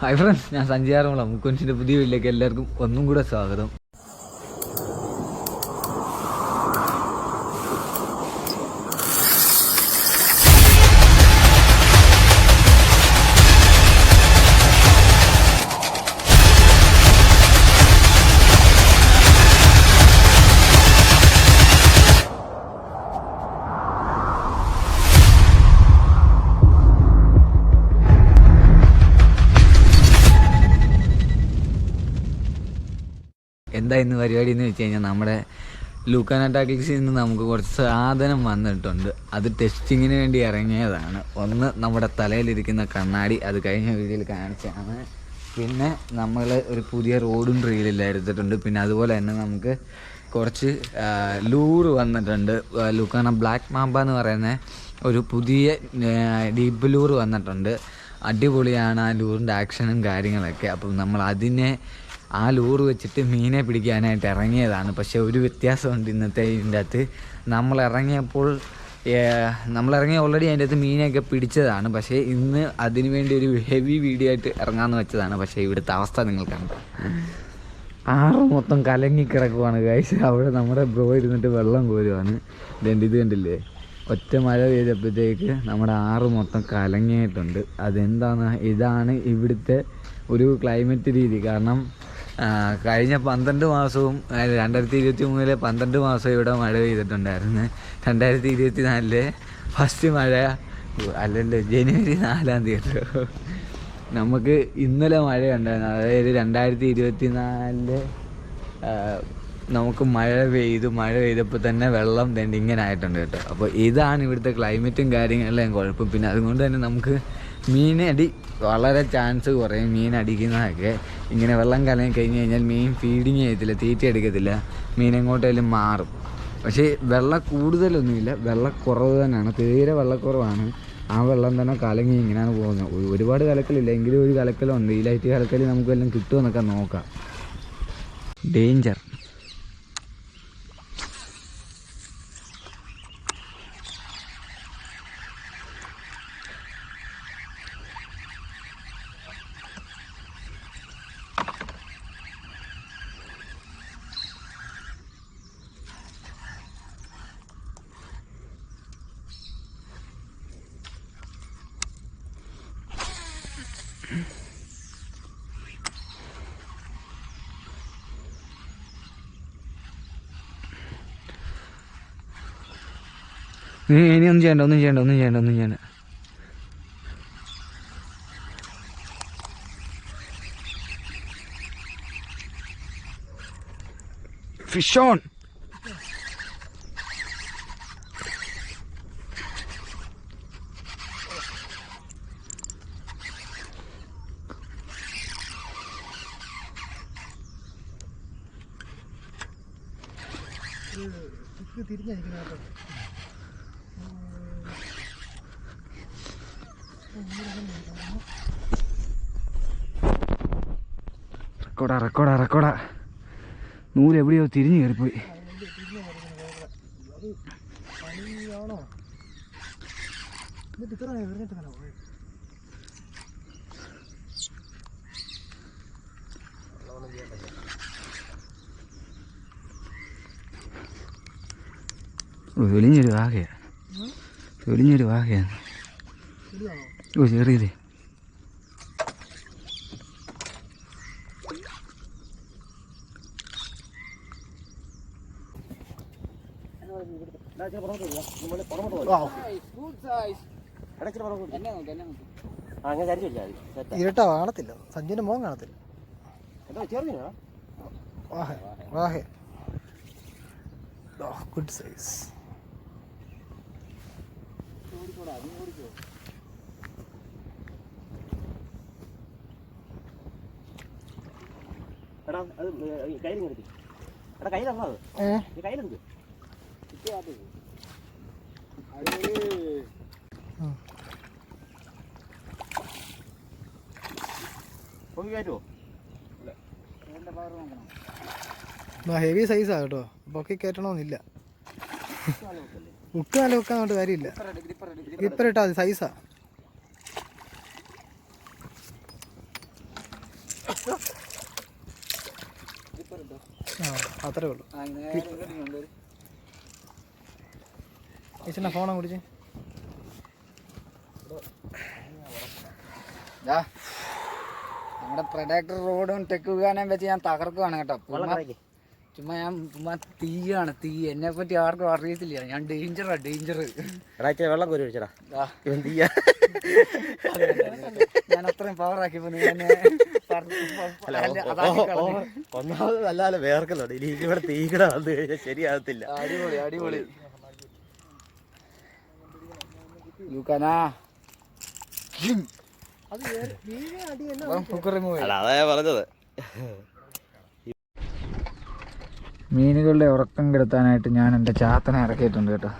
Hi friends ഞാൻ സഞ്ചാരമുള്ള മുക്കുൻസിന്റെ പുതിയ വീട്ടിലേക്ക് എല്ലാവർക്കും ഒന്നും കൂടെ സ്വാഗതം. എന്താ ഇന്ന് പരിപാടി എന്ന് വെച്ച് കഴിഞ്ഞാൽ നമ്മുടെ ലൂക്കാന ടാക്ലിക്സിൽ നിന്ന് നമുക്ക് കുറച്ച് സാധനം വന്നിട്ടുണ്ട്. അത് ടെസ്റ്റിങ്ങിന് വേണ്ടി ഇറങ്ങിയതാണ്. ഒന്ന് നമ്മുടെ തലയിലിരിക്കുന്ന കണ്ണാടി അത് കഴിഞ്ഞ വീഡിയോയിൽ കാണിച്ചാണ് പിന്നെ നമ്മൾ ഒരു പുതിയ റോഡും റീലിൽ എടുത്തിട്ടുണ്ട്. പിന്നെ അതുപോലെ തന്നെ നമുക്ക് കുറച്ച് ലൂറ് വന്നിട്ടുണ്ട്. ലൂക്കാന ബ്ലാക്ക് മാമ്പ എന്ന് പറയുന്ന ഒരു പുതിയ ഡീപ്പ് ലൂറ് വന്നിട്ടുണ്ട്. അടിപൊളിയാണ് ആ ലൂറിന്റെ ആക്ഷനും കാര്യങ്ങളൊക്കെ. അപ്പം നമ്മൾ അതിനെ ആ ലൂർ വെച്ചിട്ട് മീനെ പിടിക്കാനായിട്ട് ഇറങ്ങിയതാണ്. പക്ഷേ ഒരു വ്യത്യാസമുണ്ട് ഇന്നത്തെ ഇതിന്റെ അകത്ത്. നമ്മൾ ഇറങ്ങിയപ്പോൾ നമ്മളിറങ്ങി ഓൾറെഡി അതിന്റെ അകത്ത് മീനെയൊക്കെ പിടിച്ചതാണ്. പക്ഷേ ഇന്ന് അതിനു വേണ്ടി ഒരു ഹെവി വീഡിയോ ആയിട്ട് ഇറങ്ങാമെന്ന് വെച്ചതാണ്. പക്ഷേ ഇവിടുത്തെ അവസ്ഥ നിങ്ങൾ കണ്ടു. ആറ് മൊത്തം കലങ്ങി കിടക്കുവാണ് ഗൈസ് അവിടെ നമ്മുടെ ബ്രോ ഇരുന്നിട്ട് വെള്ളം കോരുവാണ്. ഇതുണ്ട് ഇത് കണ്ടില്ലേ? ഒറ്റ മഴ പെയ്തപ്പോഴത്തേക്ക് നമ്മുടെ ആറ് മൊത്തം കലങ്ങിയിട്ടുണ്ട്. അതെന്താണ്? ഇതാണ് ഇവിടുത്തെ ഒരു ക്ലൈമറ്റ് രീതി. കാരണം കഴിഞ്ഞ പന്ത്രണ്ട് മാസവും രണ്ടായിരത്തി ഇരുപത്തി മൂന്നിലെ പന്ത്രണ്ട് മാസവും ഇവിടെ മഴ പെയ്തിട്ടുണ്ടായിരുന്നു. രണ്ടായിരത്തി ഇരുപത്തി നാലിലെ ഫസ്റ്റ് മഴ അല്ലല്ലോ ജനുവരി നാലാം തീയതി. നമുക്ക് ഇന്നലെ മഴ ഉണ്ടായിരുന്നു അതായത് രണ്ടായിരത്തി ഇരുപത്തി നാലിൽ നമുക്ക് മഴ പെയ്തു മഴ പെയ്തപ്പോൾ തന്നെ വെള്ളം തന്നെ ഇങ്ങനെ ആയിട്ടുണ്ട് കേട്ടോ. അപ്പോൾ ഇതാണ് ഇവിടുത്തെ ക്ലൈമറ്റും കാര്യങ്ങളെല്ലാം കുഴപ്പം. പിന്നെ അതുകൊണ്ട് തന്നെ നമുക്ക് മീനടി വളരെ ചാൻസ് കുറയും മീൻ അടിക്കുന്നതൊക്കെ. ഇങ്ങനെ വെള്ളം കലങ്ങി കഴിഞ്ഞ് കഴിഞ്ഞാൽ മീൻ ഫീഡിങ് ചെയ്യത്തില്ല തീറ്റ എടുക്കത്തില്ല. മീൻ എങ്ങോട്ടേലും മാറും. പക്ഷേ വെള്ളം കൂടുതലൊന്നുമില്ല വെള്ളക്കുറവ് തന്നെയാണ്. തീരെ വെള്ളക്കുറവാണ്. ആ വെള്ളം തന്നെ കലങ്ങി ഇങ്ങനെയാണ് പോകുന്നത്. ഒരുപാട് കലക്കലില്ല. എങ്കിലും ഒരു കലക്കലുണ്ട് ഈ ലൈറ്റ് കലക്കൽ നമുക്ക് വല്ലതും കിട്ടുമെന്നൊക്കെ നോക്കാം. ഡേഞ്ചർ നീ ഇനി ഒന്നും ചെയ്യണ്ട ഒന്നും ചെയ്യണ്ട ഒന്നും ചെയ്യണ്ട ഒന്നും ചെയ്യണ്ട. ഫിഷ് റെക്കോർഡാ റെക്കോർഡാ റെക്കോർഡാ. നൂൽ എവിടെയോ തിരിഞ്ഞു കയറിപ്പോയി. ഒലിഞ്ഞൊരു വാകയാ ഒലിഞ്ഞൊരു വാകയാണ് ഓ ചെറിയതേ. ഇരട്ട കാണത്തില്ല. സഞ്ജുവിന്റെ മോൻ കാണത്തില്ല. വാഹെ വാഹെ. ഗുഡ് സൈസ് എടാ അത് കയ്യിൽ കൊടുത്തി എടാ കയ്യിലാണോ അത്? ഏ? നീ കയ്യിലെടുക്ക് പൊങ്ങി കയറ്റുമോ ഹെവി സൈസാ കേട്ടോ. പൊക്കി കയറ്റണമെന്നില്ല. ഉക്ക് നല്ല ഉക്കാൻ കൊണ്ട് കാര്യമില്ല. ഗ്രിപ്പർ ഇട്ടാ മതി സൈസാ ആ. അത്രേ ഉള്ളൂ. ചേച്ചിന്റെ ഫോണെ കുടിച്ച് നമ്മുടെ പ്രൊഡക്ടർ റോഡും ടെക്ക് കാണാൻ വെച്ച് ഞാൻ തകർക്കുകയാണ് കേട്ടോ. വെള്ളം ചുമ്മാ- ഞാൻ ചുമ്മാ തീയാണ് തീ. എന്നെ പറ്റി ആർക്കും അറിയത്തില്ല. ഞാൻ ഡേഞ്ചറാ ഡേഞ്ചർ ഇച്ചിരി വെള്ളം കോരി ഒഴിച്ചടാ. ഇവൻ തീയ. ഞാൻ അത്രയും. ഓ- ഒന്നാമത് നല്ലാതെ വേർക്കുന്നുണ്ട് ഇനി ഇവിടെ തീകട വന്നു കഴിഞ്ഞാൽ ശരിയാകത്തില്ല അടിപൊളി അടിപൊളി. യുക്കനാ. അത് പറഞ്ഞത്. മീനുകളുടെ ഉറക്കം കെടുത്താനായിട്ട് ഞാൻ എന്റെ ചാത്തനെ ഇറക്കിയിട്ടുണ്ട് കേട്ടോ.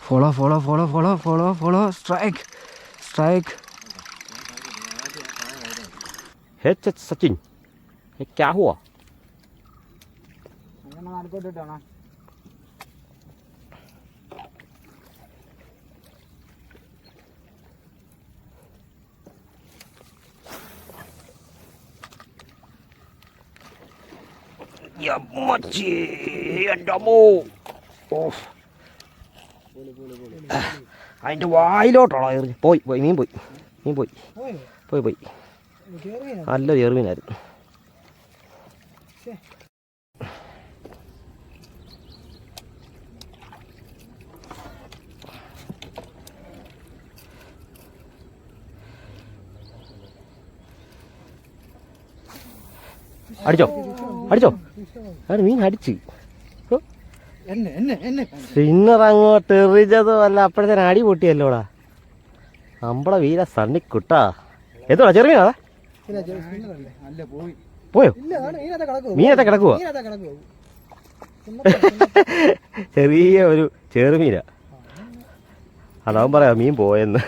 Follow follow follow follow follow follow strike strike ഹേ chất sát trình hết cá hùa Ya mochi അമ്മോ ഓഫ് അതിന്റെ വായിലോട്ടാണോ പോയി പോയി മീൻ പോയി മീൻ പോയി പോയി പോയി നല്ല ചെറുമീനായിരുന്നു അടിച്ചോ? അടിച്ചോ? അത് മീൻ അടിച്ച്. സിന്നർ അങ്ങോട്ട് എറിഞ്ഞതും അല്ല അപ്പോഴത്തേന് അടി പൊട്ടിയല്ലോടാ. നമ്മളെ വീര സണ്ണിക്കുട്ടാ. എന്തോടാ ചെറുമീനാടാ പോയി. പോയോ? ഇല്ല ആണ്. ഇതിനകത്ത് കിടക്കുവോ മീനത്തെ കിടക്കുവോ ചെറിയ ഒരു ചെറുമീന. അതാവും പറയാ മീൻ പോയെന്ന്.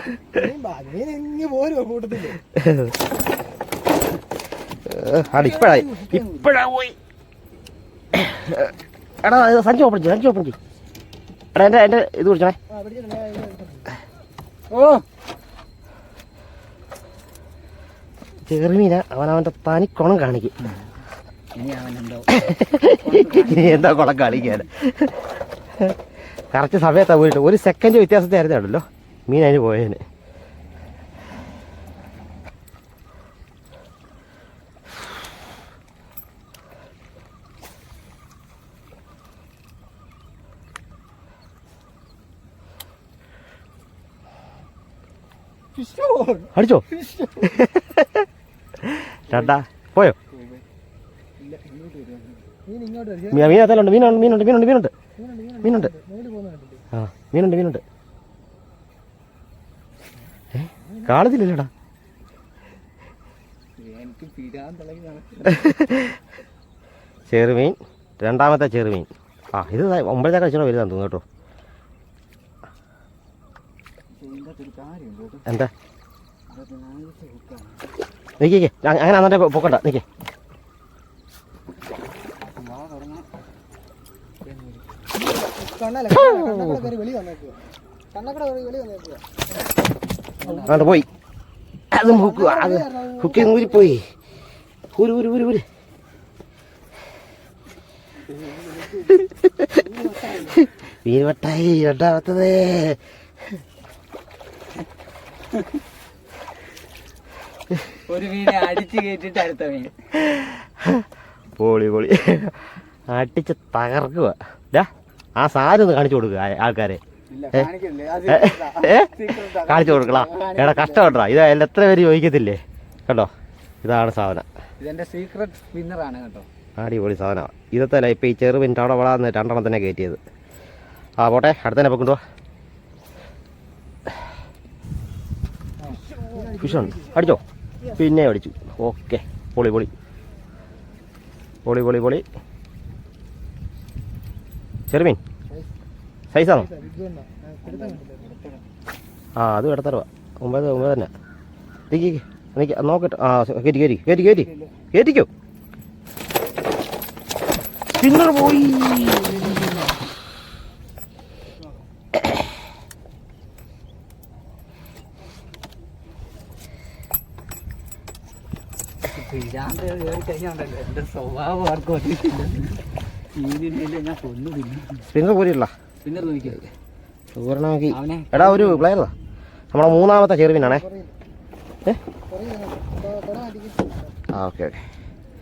മീൻ ഇങ്ങ് പോരുവോ കൂട്ടത്തിൽ? അത് ഇപ്പഴായി. ഇപ്പഴാ പോയി. എടാ ഇത് സഞ്ചി ഓപ്പൺ ചെയ്യും സഞ്ചി ഓപ്പൺ ചെയ്യും. എടാ എന്റെ എന്റെ ഇത് കുടിച്ചേ ആ പിടിച്ചിട്ടുണ്ട് ഞാൻ ഇത് എടുത്തിട്ടുണ്ട്. ഓ ചെറുമീന അവൻ അവന്റെ തനി കുണം കാണിക്കും. ഇനി എന്താ കുളം കാണിക്കാൻ. കറക്റ്റ് സമയത്താ പോയിട്ട്. ഒരു സെക്കൻഡ് വ്യത്യാസത്തെ ആയിരുന്നല്ലോ മീൻ അതിന് പോയതിന്. അടിച്ചോ? രണ്ടാ പോയോ? മീൻ മീനകത്തല്ലുണ്ട് മീനുണ്ട് മീനുണ്ട് മീനുണ്ട് മീനുണ്ട് മീനുണ്ട്? ആ മീനുണ്ട് മീനുണ്ട് ഏ തിളങ്ങി ചെറുമീൻ രണ്ടാമത്തെ ചെറുമീൻ. ആ ഇത് ദാ ഒമ്പതേ കഴിച്ചോ വലുതാന്ന് തോന്നുന്നു കേട്ടോ. എന്താ? നിക്കേ അങ്ങനെ അന്നെ പൊക്കണ്ട നിക്കേ. അങ്ങോട്ട് പോയി. അത് ഹുക്ക് അത് ഹുക്ക് ഊരിപ്പോയി. ഊര് ഊര് ഊര് ഊര്. മീൻവട്ടായി രണ്ടാമത്തത്. ഒരു മീനെ അടിച്ചു കയറ്റിട്ട് അടുത്ത മീൻ. പൊളി പൊളി. അടിച്ച് തകർക്കുക ആ സാധനം ഒന്ന് കാണിച്ചു കൊടുക്കുക ആൾക്കാരെ. കാണിച്ചു കൊടുക്കളാ എടാ കഷ്ടപ്പെട്ടാ. ഇത് അതിൽ എത്ര പേര് ചോദിക്കത്തില്ലേ? കണ്ടോ? ഇതാണ് സാധനം. ഇതെന്റെ സീക്രട്ട് സ്പിന്നറാണ് കേട്ടോ. അടിപൊളി സാധനമാണ് ഇതത്തല്ല ഇപ്പം ഈ ചെറു മിനിറ്റ് അവിടെ വളാന്ന് രണ്ടെണ്ണം തന്നെ കയറ്റിയത്. ആ പോട്ടെ. അടുത്തന്നെ പൊക്കൊണ്ടുവാ ഫിഷുണ്ട് അടിച്ചോ. പിന്നെ അടിച്ചു. ഓക്കെ. പൊളി പൊളി. പൊളി പൊളി പൊളി. ചെറുമീൻ? സൈസാണോ? ആ അത് കിടത്തറവ ഒമ്പത് ഒമ്പത് തന്നെ. നോക്കട്ടെ. ആ കയറ്റി കയറ്റി കയറ്റി കയറ്റി കയറ്റിക്കോ സ്പിന്നർ പോയി. പിഴാണ്ട് കയറി കഴിഞ്ഞാണ്ടല്ലോ എന്റെ സ്വഭാവം ആർക്കും അറിയത്തില്ല. ഇതിനെ ഞാൻ കൊന്നു പിന്നെ സ്പിന്നർ പോരില്ല പിന്നെ നോക്കിയത് സുവർണമാക്കി അവനെ. എടാ ഒരു പ്ലെയറാ നമ്മളെ മൂന്നാമത്തെ ചെറുവിനാണേ ഏ? ആ ഓക്കെ ഓക്കെ.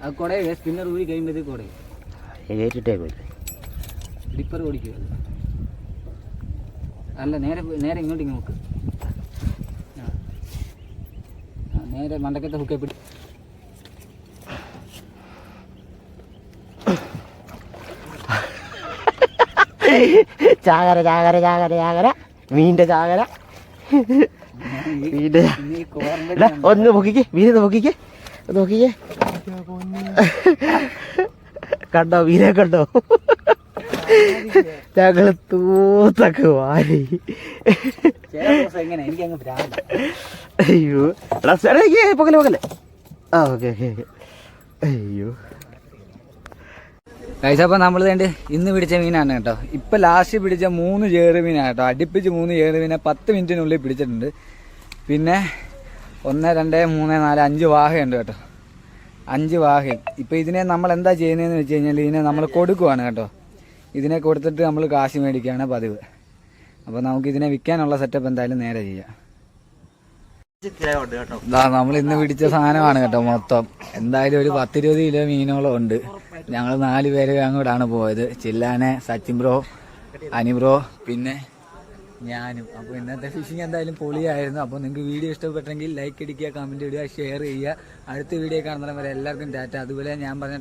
ആ കൊടേ സ്പിന്നർ ഊരി കഴിയുമ്പോഴത്തേക്ക് കൊടേ. കയറ്റിട്ടേക്കോ ഡിപ്പർ ഓടിക്കുക അല്ല നേരെ പോയി- നേരെ ഇങ്ങോട്ട് ഇങ്ങോട്ട് നോക്ക്. ആ. ആ, നേരെ മണ്ടക്കത്തെ ഹുക്കെ പിടി. ചാകര ചാകര ചാകര ചാകര. മീന്റെ ചാകര. മീന്റെ ഒന്ന് പൊക്കിക്ക് വീരത് പൊക്കിക്ക് ഒന്ന് നോക്കിക്കേ കണ്ടോ മീനെ കണ്ടോ? ഞങ്ങൾ തൂത്തൊക്കെ വാരി. അയ്യോ. എടാ പൊക്കൽ പൊക്കല്ലേ പൊക്കല്ലേ? ആ ഓക്കെ ഓക്കെ. അയ്യോ. കഴിച്ച അപ്പോൾ നമ്മൾ വേണ്ടി ഇന്ന് പിടിച്ച മീനാണ് കേട്ടോ. ഇപ്പം ലാസ്റ്റ് പിടിച്ച മൂന്ന് ചേറ് മീനാണ് കേട്ടോ. അടുപ്പിച്ച് മൂന്ന് ചേറ് മീനെ പത്ത് മിനിറ്റിനുള്ളിൽ പിടിച്ചിട്ടുണ്ട്. പിന്നെ ഒന്ന് രണ്ട് മൂന്ന് നാല് അഞ്ച് വാഹയുണ്ട് കേട്ടോ. അഞ്ച് വാഹയും ഇപ്പം ഇതിനെ നമ്മൾ എന്താ ചെയ്യുന്നതെന്ന് വെച്ച് കഴിഞ്ഞാൽ ഇതിനെ നമ്മൾ കൊടുക്കുവാണ് കേട്ടോ. ഇതിനെ കൊടുത്തിട്ട് നമ്മൾ കാശ് മേടിക്കുകയാണ് പതിവ്. അപ്പോൾ നമുക്ക് ഇതിനെ വിൽക്കാനുള്ള സെറ്റപ്പ് എന്തായാലും നേരെ ചെയ്യാം. നമ്മൾ ഇന്ന് പിടിച്ച സാധനമാണ് കേട്ടോ മൊത്തം. എന്തായാലും ഒരു പത്തിരുപത് കിലോ മീനോളം ഉണ്ട്. ഞങ്ങൾ നാല് പേര് അങ്ങോട്ടാണ് പോയത്. ചില്ലാനെ സച്ചിൻ ബ്രോ അനി ബ്രോ പിന്നെ ഞാനും. അപ്പോൾ ഇന്നത്തെ ഫിഷിംഗ് എന്തായാലും പൊളിയായിരുന്നു. അപ്പോൾ നിങ്ങൾക്ക് വീഡിയോ ഇഷ്ടപ്പെട്ടെങ്കിൽ ലൈക്ക് അടിക്കുക കമന്റ് ഇടുക ഷെയർ ചെയ്യുക. അടുത്ത വീഡിയോ കാണുന്നവരെ എല്ലാവർക്കും ടാറ്റ. അതുപോലെ ഞാൻ പറഞ്ഞ